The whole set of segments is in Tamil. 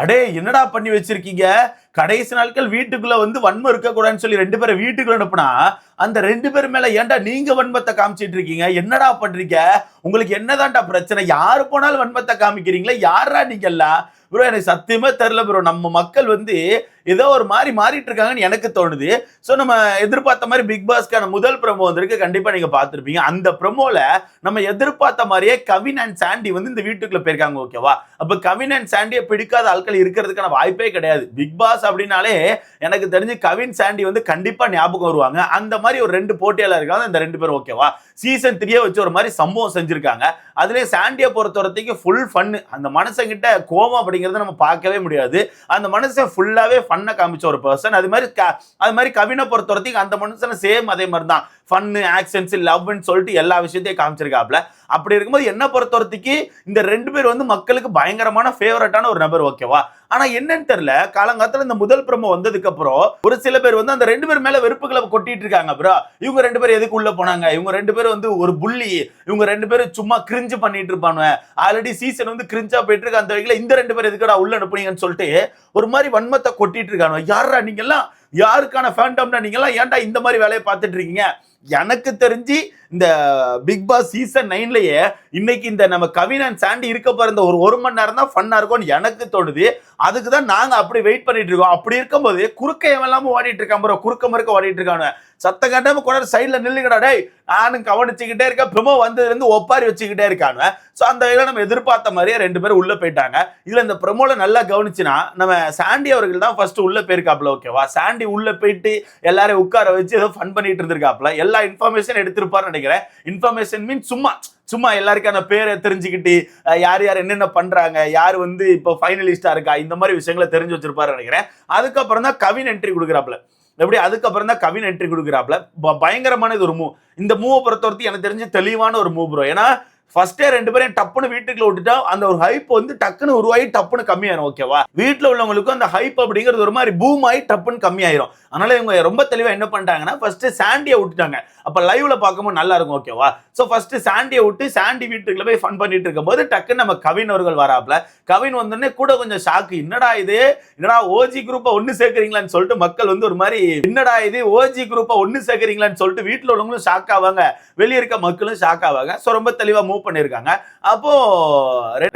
அடே என்னடா பண்ணி வச்சிருக்கீங்க? கடைசி நாட்கள் வீட்டுக்குள்ள வந்து வன்மம் இருக்கக்கூடாதுன்னு சொல்லி ரெண்டு பேரை வீட்டுக்குள்ள அனுப்புனா அந்த ரெண்டு பேர் மேல ஏன்டா நீங்க வன்மத்தை காமிச்சிட்டு இருக்கீங்க? என்னடா பண்றீங்க? உங்களுக்கு என்னதான்டா பிரச்சனை? யாரு போனாலும் வன்மத்தை காமிக்கிறீங்களா? யாரா நீங்க எல்லாம் ப்ரோ எனக்கு சத்தியமா தெரில ப்ரோ நம்ம மக்கள் வந்து ஏதோ ஒரு மாதிரி மாறிட்டு இருக்காங்கன்னு எனக்கு தோணுது. ஸோ நம்ம எதிர்பார்த்த மாதிரி பிக் பாஸ்க்கான முதல் ப்ரமோ வந்திருக்கு. கண்டிப்பாக நீங்கள் பார்த்துருப்பீங்க. அந்த ப்ரமோவில் நம்ம எதிர்பார்த்த மாதிரியே கவின் அண்ட் சாண்டி வந்து இந்த வீட்டுக்குள்ளே போயிருக்காங்க ஓகேவா அப்போ கவின் அண்ட் சாண்டியை பிடிக்காத ஆட்கள் இருக்கிறதுக்கான வாய்ப்பே கிடையாது. பிக் பாஸ் அப்படின்னாலே எனக்கு தெரிஞ்சு கவின் சாண்டி வந்து கண்டிப்பா ஞாபகம் வருவாங்க. அந்த மாதிரி ஒரு ரெண்டு போட்டியாளர் இந்த ரெண்டு பேரும் ஓகேவா சீசன் த்ரீயே வச்சு ஒரு மாதிரி சம்பவம் செஞ்சிருக்காங்க. அதுலயே சாண்டியை பொறுத்த வரைக்கும் ஃபுல் ஃபன் அந்த மனுஷங்கிட்ட கோபம் அப்படிங்கிறத நம்ம பார்க்கவே முடியாது. அந்த மனுஷன் ஃபுல்லாவே ஃபன்னை காமிச்ச ஒரு பர்சன் அது மாதிரி க- அது மாதிரி கவினை பொறுத்த வரைக்கும் அந்த மனுஷனை சேம் அதே மாதிரி தான் ஃபன்னு ஆக்ஷன்ஸ் லவ்னு சொல்லிட்டு எல்லா விஷயத்தையும் காமிச்சிருக்காப்ல. அப்படி இருக்கும்போது என்ன பொறுத்த இந்த ரெண்டு பேர் வந்து மக்களுக்கு பயங்கரமான ஃபேவரட்டான ஒரு நபர் ஓகேவா ஆனா என்னன்னு தெரியல காலங்காலத்துல இந்த முதல் பிரமோ வந்ததுக்கு அப்புறம் ஒரு சில பேர் வந்து அந்த ரெண்டு பேர் மேல வெறுப்புகளை கொட்டிட்டு இருக்காங்க ப்ரோ இவங்க ரெண்டு பேரும் எதுக்கு உள்ள போனாங்க? இவங்க ரெண்டு பேரும் வந்து ஒரு புள்ளி இவங்க ரெண்டு பேரும் சும்மா கிரிஞ்சு பண்ணிட்டு இருப்பாங்க ஆல்ரெடி சீசன் வந்து கிரிஞ்சா போயிட்டு இருக்க. அந்த வகையில இந்த ரெண்டு பேர் எதுக்குடா உள்ள அனுப்புனீங்கன்னு சொல்லிட்டு ஒரு மாதிரி வன்மத்தை கொட்டிட்டு இருக்கானு யாரா நீங்க எல்லாம் யாருக்கான ஃபேண்டம்னா நீங்களாம் ஏன்டா இந்த மாதிரி வேலையை பார்த்துட்டு இருக்கீங்க? எனக்கு தெரிஞ்சு இந்த பிக் பாஸ் சீசன் நைன்லயே இன்னைக்கு இந்த நம்ம கவின் அண்ட் சாண்டி இருக்க போற இந்த ஒரு ஒரு மணி நேரம் தான் ஃபன்னா இருக்கும்னு எனக்கு தோணுது. அதுக்கு தான் நாங்க அப்படி வெயிட் பண்ணிட்டு இருக்கோம். அப்படி இருக்கும்போது குறுக்க எவன் இல்லாம ஓடிட்டு இருக்கான் ப்ரோ குறுக்க மறுக்க ஓடிட்டு இருக்கானு சத்த காட்டாம கூட சைட்ல நில்லுங்கடா டேய் நானும் கவனிச்சுக்கிட்டே இருக்கேன். பிரமோ வந்ததுல இருந்து ஒப்பாரி வச்சுக்கிட்டே இருக்காங்க ஸோ அந்த வகையில் நம்ம எதிர்பார்த்த மாதிரியே ரெண்டு பேரும் உள்ள போயிட்டாங்க. இதுல இந்த பிரமோல நல்லா கவனிச்சுனா நம்ம சாண்டி அவர்கள் தான் ஃபர்ஸ்ட் உள்ள போயிருக்காப்ல ஓகேவா சாண்டி உள்ள போயிட்டு எல்லாரையும் உட்கார வச்சு ஏதோ ஃபன் பண்ணிட்டு இருந்திருக்காப்ல எல்லா இன்ஃபர்மேஷன் எடுத்திருப்பாருன்னு நினைக்கிறேன் இன்ஃபர்மேஷன் மீன் சும்மா சும்மா எல்லாருக்கான பேரை தெரிஞ்சுக்கிட்டு யார் யார் என்னென்ன பண்றாங்க யார் வந்து இப்போ ஃபைனலிஸ்டா இருக்கா இந்த மாதிரி விஷயங்களை தெரிஞ்சு வச்சிருப்பாரு நினைக்கிறேன். அதுக்கப்புறம் தான் கவின் என்ட்ரி கொடுக்குறாப்ல எப்படி? அதுக்கப்புறம் தான் கவின் என்ட்ரி கொடுக்குறாப்ல பயங்கரமான இது ஒரு மூவ் இந்த மூவை பொறுத்தவரைக்கும் எனக்கு தெரிஞ்சு தெளிவான ஒரு மூவ் ப்ரோ ஏன்னா ஃபர்ஸ்டே ரெண்டு பேரும் டப்புன்னு வீட்டுக்குள்ள விட்டுட்டா அந்த ஒரு ஹைப் வந்து டக்குன்னு உருவாகி டப்புன்னு கம்மியாயிரும் ஓகேவா வீட்டில் உள்ளவங்களுக்கும் அந்த ஹைப் அப்படிங்கிறது ஒரு மாதிரி பூம் ஆகி டப்புன்னு கம்மியாயிரும். அதனால இவங்க ரொம்ப தெளிவாக என்ன பண்ணிட்டாங்கன்னா ஃபர்ஸ்ட் சாண்டியை விட்டுட்டாங்க. அப்போ லைவ்ல பார்க்கும்போது நல்லா இருக்கும் ஓகேவா ஸோ ஃபர்ஸ்ட் சாண்டியை விட்டு சாண்டி வீட்டுக்குள்ள போய் ஃபன் பண்ணிட்டு இருக்கும்போது டக்குன்னு நம்ம கவின் அவர்கள் வராப்ல கவின் வந்தோடனே கூட கொஞ்சம் ஷாக்கு என்னடா இது? என்னடா ஓஜி குரூப்பை ஒன்னு சேர்க்குறீங்களான்னு சொல்லிட்டு மக்கள் வந்து ஒரு மாதிரி என்னடா இது? ஓஜி குரூப்பை ஒன்னு சேர்க்குறீங்களான்னு சொல்லிட்டு வீட்டில் உள்ளவங்களும் ஷாக் ஆவாங்க. வெளியே இருக்க மக்களும் ஷாக் ஆவாங்க. ஸோ ரொம்ப தெளிவாக மூவ் பண்ணியிருக்காங்க அப்போ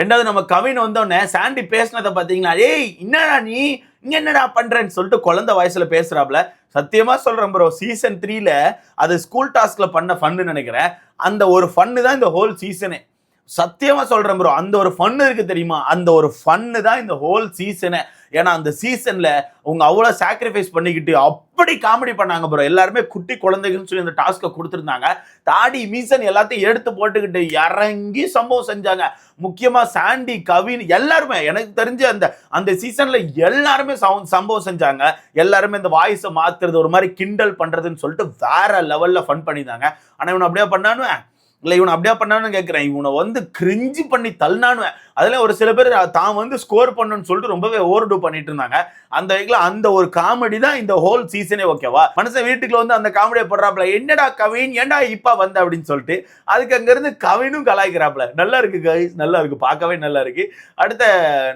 ரெண்டாவது நம்ம கவின் வந்தோடனே சாண்டி பேசினதை பார்த்தீங்களா? ஏய் என்னடா நீ? இங்க என்னடா பண்றேன்னு சொல்லிட்டு குழந்தை வயசுல பேசுகிறாப்புல சத்தியமா சொல்கிறேன் ப்ரோ சீசன் த்ரீல அது ஸ்கூல் டாஸ்க்ல பண்ண ஃபன்னு நினைக்கிறேன். அந்த ஒரு ஃபன்னு தான் இந்த ஹோல் சீசனே சத்தியமா சொல்றேன் ப்ரோ அந்த ஒரு ஃபன்னு இருக்கு தெரியுமா? அந்த ஒரு ஃபன்னு தான் இந்த ஹோல் சீசனை ஏன்னா அந்த சீசன்ல அவங்க அவ்வளோ சாக்ரிஃபைஸ் பண்ணிக்கிட்டு அப்படி காமெடி பண்ணாங்க ப்ரோ எல்லாருமே குட்டி குழந்தைகள்னு சொல்லி அந்த டாஸ்க்கை கொடுத்துருந்தாங்க. தாடி மீசன் எல்லாத்தையும் எடுத்து போட்டுக்கிட்டு இறங்கி சம்பவம் செஞ்சாங்க. முக்கியமாக சாண்டி கவின் எல்லாருமே எனக்கு தெரிஞ்ச அந்த அந்த சீசனில் எல்லாருமே சவ- சம்பவம் செஞ்சாங்க. எல்லாருமே இந்த வாய்ஸை மாற்றுறது ஒரு மாதிரி கிண்டல் பண்ணுறதுன்னு சொல்லிட்டு வேற லெவலில் ஃபன் பண்ணியிருந்தாங்க. ஆனால் இவன் அப்படியே பண்ணானுவேன். இல்லை இவனை அப்படியே பண்ணான்னு கேட்குறேன். இவனை வந்து கிரிஞ்சு பண்ணி தள்ளானுவேன் அதில் ஒரு சில பேர் தான் வந்து ஸ்கோர் பண்ணுன்னு சொல்லிட்டு ரொம்பவே ஓவர் டூ பண்ணிட்டு இருந்தாங்க. அந்த வகையில் அந்த ஒரு காமெடி தான் இந்த ஹோல் சீசனே ஓகேவா மனுஷன் வீட்டுக்குள்ள வந்து அந்த காமெடியை போடுறாப்ல என்னடா கவின்? ஏன்டா இப்பா வந்த? அப்படின்னு சொல்லிட்டு அதுக்கு அங்கேருந்து கவினும் கலாய்க்கிறாப்ல நல்லா இருக்கு கைஸ் நல்லா இருக்கு. பார்க்கவே நல்லா இருக்கு. அடுத்த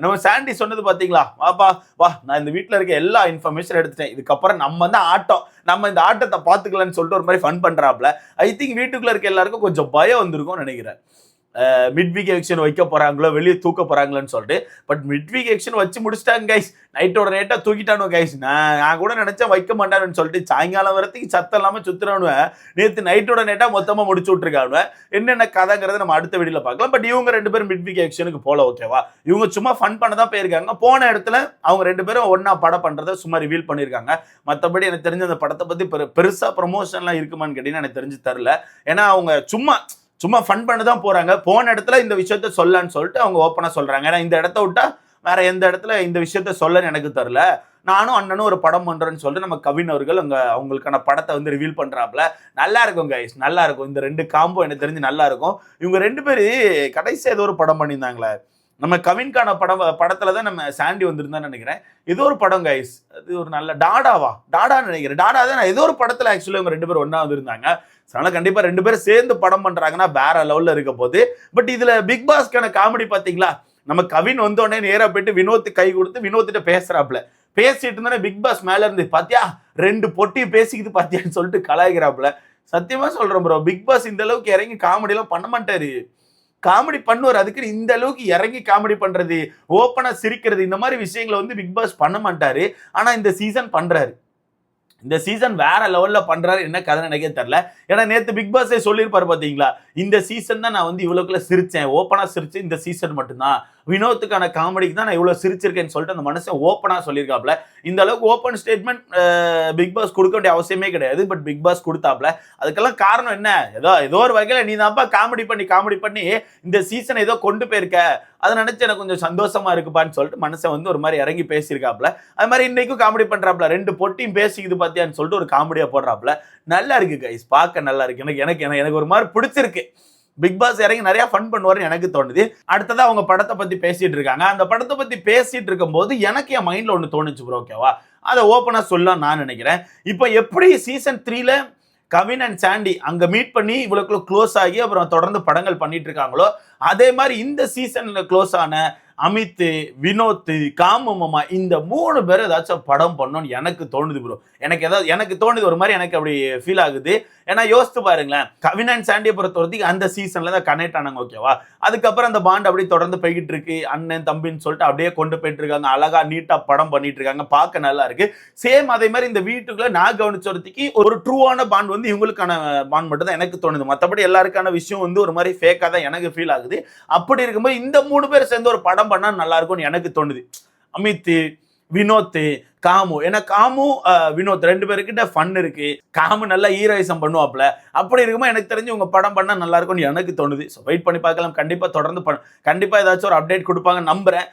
நம்ம சாண்டி சொன்னது பார்த்தீங்களா வாப்பா வா நான் இந்த வீட்டில் இருக்க எல்லா இன்ஃபர்மேஷன் எடுத்துட்டேன். இதுக்கப்புறம் நம்ம தான் ஆட்டம். நம்ம இந்த ஆட்டத்தை பார்த்துக்கலாம்னு சொல்லிட்டு ஒரு மாதிரி ஃபன் பண்ணுறாப்புல ஐ திங்க் வீட்டுக்குள்ள இருக்க எல்லாருக்கும் கொஞ்சம் பயம் வந்திருக்கும்னு நினைக்கிறேன். மிட் வீக் எலெக்ஷன் வைக்க போகிறாங்களோ வெளியே தூக்க போகிறாங்களோன்னு சொல்லிட்டு பட் மிட் வீக் எலெக்ஷன் வச்சு முடிச்சிட்டாங்க கைஸ் நைட்டோட நைட்டா தூக்கிட்டானு கைஸ் நான் நான் கூட நினச்சேன் வைக்க மாட்டானுன்னு சொல்லிட்டு சாயங்காலம் வரத்துக்கு சத்தம் இல்லாமல் சுற்றுறானுவேன் நேற்று நைட்டோட நைட்டாக மொத்தமாக முடிச்சு விட்டுருக்கானுவ. என்னென்ன கதைங்கிறத நம்ம அடுத்த வீடியோவில் பார்க்கலாம். பட் இவங்க ரெண்டு பேரும் மிட் வீக் எலெக்ஷனுக்கு போல ஓகேவா இவங்க சும்மா ஃபன் பண்ண தான் போயிருக்காங்க. போன இடத்துல அவங்க ரெண்டு பேரும் ஒன்றா படம் பண்ணுறத சும்மா ரிவீல் பண்ணியிருக்காங்க. மற்றபடி எனக்கு தெரிஞ்ச அந்த படத்தை பற்றி பெரு- பெருசா ப்ரொமோஷன்லாம் இருக்குமான்னு கேட்டிங்கன்னா எனக்கு தெரிஞ்சு தரல. ஏன்னா அவங்க சும்மா சும்மா ஃபன் பண்ண தான் போகிறாங்க போன இடத்துல இந்த விஷயத்த சொல்லலான்னு சொல்லிட்டு அவங்க ஓப்பனாக சொல்கிறாங்க ஏன்னா இந்த இடத்த விட்டா வேற எந்த இடத்துல இந்த விஷயத்த சொல்லன்னு எனக்கு தெரில நானும் அண்ணனும் ஒரு படம் பண்ணுறேன்னு சொல்லிட்டு நம்ம கவின் அவர்கள் அவங்களுக்கான படத்தை வந்து ரிவீல் பண்ணுறாப்புல நல்லா இருக்கும் கைஸ் நல்லா இருக்கும். இந்த ரெண்டு காம்போ எனக்கு தெரிஞ்சு நல்லா இருக்கும். இவங்க ரெண்டு பேரு கடைசி ஏதோ ஒரு படம் பண்ணியிருந்தாங்களே. நம்ம கவின்கான படம் படத்துல தான் நம்ம சாண்டி வந்திருந்தான்னு நினைக்கிறேன். ஏதோ ஒரு படம் கைஸ் அது ஒரு நல்ல டாடாவா? டாடான்னு நினைக்கிறேன். டாடா தான் நான் ஏதோ ஒரு படத்துல ஆக்சுவலி இவங்க ரெண்டு பேரும் ஒன்றா வந்திருந்தாங்க. அதனால கண்டிப்பா ரெண்டு பேரும் சேர்ந்து படம் பண்றாங்கன்னா வேற லெவல்ல இருக்க போது பட் இதுல பிக் பாஸ்க்கான காமெடி பாத்தீங்களா? நம்ம கவின் வந்தோடனே நேரா போயிட்டு வினோத்து கை கொடுத்து வினோத்திட்ட பேசுறாப்ல பேசிட்டு இருந்தானே பிக் பாஸ் மேல இருந்து பாத்தியா ரெண்டு பொட்டி பேசிக்கிது பாத்தியான்னு சொல்லிட்டு கலாய்க்கிறாப்ல சத்தியமா சொல்றேன் ப்ரோ பிக் பாஸ் இந்த அளவுக்கு இறங்கி காமெடி எல்லாம் பண்ண மாட்டாரு. காமெடி பண்ணுவார் அதுக்கு இந்த அளவுக்கு இறங்கி காமெடி பண்றது ஓப்பனா சிரிக்கிறது இந்த மாதிரி விஷயங்களை வந்து பிக் பாஸ் பண்ண மாட்டாரு. ஆனா இந்த சீசன் பண்றாரு. இந்த சீசன் வேற லெவல்ல பண்றாரு என்ன கதை நினைக்க தெரியல. ஏன்னா நேத்து பிக் பாஸே சொல்லியிருப்பாரு பாத்தீங்களா? இந்த சீசன் தான் நான் வந்து இவ்வளவுக்குள்ள சிரிச்சேன். ஓப்பனா சிரித்து இந்த சீசன் மட்டும்தான். வினோத்துக்கான காமெடிக்கு தான் நான் இவ்வளோ சிரிச்சிருக்கேன்னு சொல்லிட்டு அந்த மனுஷன் ஓப்பனாக சொல்லியிருக்காப்ல இந்த அளவுக்கு ஓப்பன் ஸ்டேட்மெண்ட் பிக் பாஸ் கொடுக்க வேண்டிய அவசியமே கிடையாது பட் பிக் பாஸ் கொடுத்தாப்ல அதுக்கெல்லாம் காரணம் என்ன? ஏதோ ஏதோ ஒரு வகையில் நீ தான்ப்பா காமெடி பண்ணி காமெடி பண்ணி இந்த சீசனை ஏதோ கொண்டு போயிருக்க. அதை நினச்சி எனக்கு கொஞ்சம் சந்தோஷமா இருக்குப்பான்னு சொல்லிட்டு மனசை வந்து ஒரு மாதிரி இறங்கி பேசியிருக்காப்ல அது மாதிரி இன்னைக்கும் காமெடி பண்ணுறாப்ல ரெண்டு பொட்டியும் பேசிக்குது பார்த்தியான்னு சொல்லிட்டு ஒரு காமெடியாக போடுறாப்ல நல்லா இருக்கு கைஸ் பார்க்க நல்லா இருக்கு. எனக்கு எனக்கு எனக்கு- எனக்கு ஒரு மாதிரி பிடிச்சிருக்கு. பிக் பாஸ் இறங்கி நிறைய ஃபன் பண்ணுவார் எனக்கு தோணுது. அடுத்ததா அவங்க படத்தை பத்தி பேசிட்டு இருக்காங்க. அந்த படத்தை பத்தி பேசிட்டு இருக்கும்போது எனக்கு என் மைண்ட்ல ஒன்று தோணுச்சு ப்ரோ ஓகேவா அதை ஓப்பனாக சொல்லலாம் நான் நினைக்கிறேன். இப்போ எப்படி சீசன் த்ரீல கவின் அண்ட் சாண்டி அங்கே மீட் பண்ணி இவ்வளோக்குள்ள க்ளோஸ் ஆகி அப்புறம் தொடர்ந்து படங்கள் பண்ணிட்டு இருக்காங்களோ அதே மாதிரி இந்த சீசன்ல க்ளோஸ் ஆன அமித் வினோத் காமு இந்த மூணு பேர் ஏதாச்சும் படம் பண்ணோன்னு எனக்கு தோணுது ப்ரோ எனக்கு ஏதாவது எனக்கு தோணுது ஒரு மாதிரி எனக்கு அப்படி ஃபீல் ஆகுது. ஏன்னா யோசித்து பாருங்களேன். கவின் அண்ட் சாண்டியை பொறுத்த வரைக்கும் அந்த சீசன்ல தான் கனெக்ட் ஆனாங்க ஓகேவா அதுக்கப்புறம் அந்த பாண்ட் அப்படியே தொடர்ந்து போய்கிட்டு இருக்கு. அண்ணன் தம்பின்னு சொல்லிட்டு அப்படியே கொண்டு போயிட்டு இருக்காங்க. அழகா நீட்டா படம் பண்ணிட்டு இருக்காங்க. பார்க்க நல்லா இருக்கு. சேம் அதே மாதிரி இந்த வீட்டுக்குள்ள நான் கவனிச்சதுக்கு ஒரு ட்ரூவான பாண்ட் வந்து இவங்களுக்கான பாண்ட் மட்டும் தான் எனக்கு தோணுது. மற்றபடி எல்லாருக்கான விஷயம் வந்து ஒரு மாதிரி ஃபேக்காக தான் எனக்கு ஃபீல் ஆகுது. அப்படி இருக்கும்போது இந்த மூணு பேர் சேர்ந்து ஒரு படம் பண்ணால் நல்லா இருக்கும்னு எனக்கு தோணுது. அமித் வினோத் காமு. ஏன்னா காமு வினோத் ரெண்டு பேருக்கிட்ட ஃபன் இருக்கு. காமு நல்லா ஹீரோயிசம் பண்ணுவாப்ல அப்படி இருக்கும்போது எனக்கு தெரிஞ்சு உங்க படம் பண்ணா நல்லா இருக்கும்னு எனக்கு தோணுது. ஸோ வெயிட் பண்ணி பார்க்கலாம். கண்டிப்பா தொடர்ந்து பண்ண கண்டிப்பா ஏதாச்சும் ஒரு அப்டேட் கொடுப்பாங்க நம்புறேன்.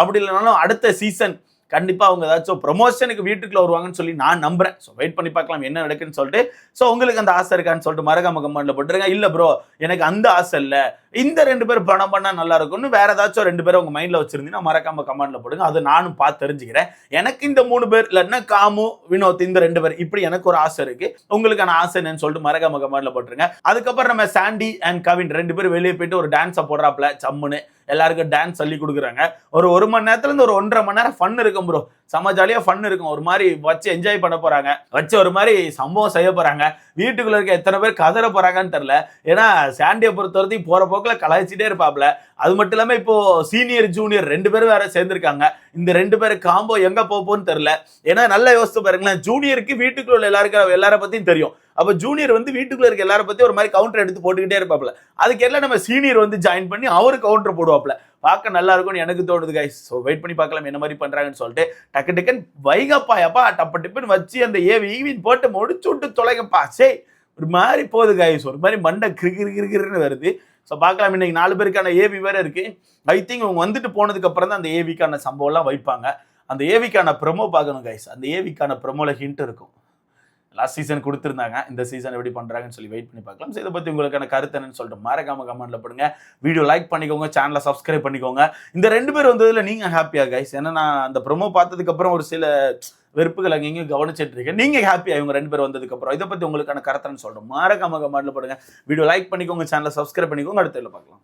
அப்படி இல்லைனாலும் அடுத்த சீசன் கண்டிப்பா அவங்க ஏதாச்சும் ப்ரொமோஷனுக்கு வீட்டுக்குள்ள வருவாங்கன்னு சொல்லி நான் நம்புறேன். ஸோ வெயிட் பண்ணி பார்க்கலாம் என்ன நடக்குன்னு சொல்லிட்டு. ஸோ உங்களுக்கு அந்த ஆசை இருக்கான்னு சொல்லிட்டு மறக்காம கமெண்ட்ல போட்டுருங்க இல்ல ப்ரோ எனக்கு அந்த ஆசை இல்லை. இந்த ரெண்டு பேர் படம் பண்ணால் நல்லா இருக்கும்னு வேற ஏதாச்சும் ரெண்டு பேரும் உங்க மைண்ட்ல வச்சிருந்தீங்கன்னா மறக்காம கமெண்ட்ல போடுங்க. அது நானும் பார்த்து தெரிஞ்சுக்கிறேன். எனக்கு இந்த மூணு பேர் இல்லைன்னா காமு வினோத் இந்த ரெண்டு பேர் இப்படி எனக்கு ஒரு ஆசை இருக்கு. உங்களுக்கான ஆசை என்னன்னு சொல்லிட்டு மறக்காம கமெண்ட்ல போட்டுருங்க. அதுக்கப்புறம் நம்ம சாண்டி அண்ட் கவின் ரெண்டு பேரும் வெளியே போயிட்டு ஒரு டான்ஸை போடுறாப்ல சம்முன்னு. எல்லாருக்கும் டான்ஸ் சொல்லி கொடுக்குறாங்க. ஒரு ஒரு மணி நேரத்துல இருந்து ஒரு ஒன்றரை மணி நேரம் ஃபன் இருக்கும் ப்ரோ செம்ம ஜாலியாக ஃபன் இருக்கும். ஒரு மாதிரி வச்சு என்ஜாய் பண்ண போகிறாங்க வச்சு ஒரு மாதிரி சம்பவம் செய்ய போகிறாங்க வீட்டுக்குள்ளே இருக்க எத்தனை பேர் கதற போகிறாங்கன்னு தெரில ஏன்னா சாண்டியை பொறுத்த வரைக்கும் போகிற போக்கில் கலாய்ச்சிட்டே இருப்பாப்ல. அது மட்டும் இல்லாமல் இப்போ சீனியர் ஜூனியர் ரெண்டு பேரும் வேற சேர்ந்துருக்காங்க. இந்த ரெண்டு பேரும் காம்போ எங்கே போப்போன்னு தெரில ஏன்னா நல்லா யோசிச்சு பாருங்களேன். ஜூனியருக்கு வீட்டுக்குள்ள எல்லாருக்கும் எல்லாரை பற்றியும் தெரியும். அப்போ ஜூனியர் வந்து வீட்டுக்குள்ள இருக்க எல்லாரை பற்றி ஒரு மாதிரி கவுண்டர் எடுத்து போட்டுக்கிட்டே இருப்பாப்ல. அதுக்கு எல்லாம் நம்ம சீனியர் வந்து ஜாயின் பண்ணி அவரு கவுண்டர் போடுவாப்ல. பார்க்க நல்லா இருக்கும்னு எனக்கு தோணுது கைஸ் ஸோ வெயிட் பண்ணி பார்க்கலாம் என்ன மாதிரி பண்ணுறாங்கன்னு சொல்லிட்டு டக்கு டக்குன்னு வைகப்பா எப்பா டப்பு டிப்புன்னு வச்சு அந்த ஏவி ஈவின் போட்டு முடிச்சு விட்டு தொலைங்கப்பா. சே ஒரு மாதிரி போகுது கைஸ் ஒரு மாதிரி மண்டை கிரு கிரு கிருன்னு வருது. ஸோ பார்க்கலாம் இன்னைக்கு நாலு பேருக்கான ஏவி வேற இருக்கு. ஐ திங்க் அவங்க வந்துட்டு போனதுக்கு அப்புறம் தான் அந்த ஏவிக்கான சம்பவம்லாம் வைப்பாங்க. அந்த ஏவிக்கான ப்ரொமோ பார்க்கணும் கைஸ் அந்த ஏவிக்கான ப்ரொமோவில் ஹிண்ட் இருக்கும். லாஸ்ட் சீசன் கொடுத்துருந்தாங்க. இந்த சீசன் எப்படி பண்ணுறாங்கன்னு சொல்லி வெயிட் பண்ணி பார்க்கலாம். ஸோ இதை பற்றி உங்களுக்கான கருத்து என்னன்னு சொல்லிட்டு மறக்காம கமெண்ட்ல போடுங்க. வீடியோ லைக் பண்ணிக்கோங்க சேனலை சப்ஸ்கிரைப் பண்ணிக்கோங்க. இந்த ரெண்டு பேர் வந்ததில் நீங்கள் ஹாப்பியாக கைஸ் ஏன்னா நான் அந்த ப்ரொமோ பார்த்ததுக்கப்புறம் ஒரு சில வெறுப்புகள் அங்கேயும் கவனிச்சிட்டு இருக்கேன் நீங்க ஹாப்பியா இவங்க ரெண்டு பேர் வந்ததுக்கப்புறம் இதை பத்தி உங்களுக்கான கருத்துன்னு சொல்றோம் மறக்காம கமெண்ட்ல போடுங்க. வீடியோ லைக் பண்ணிக்கோங்க சேனலை சப்ஸ்கிரைப் பண்ணிக்கோங்க. அடுத்த பார்க்கலாம்.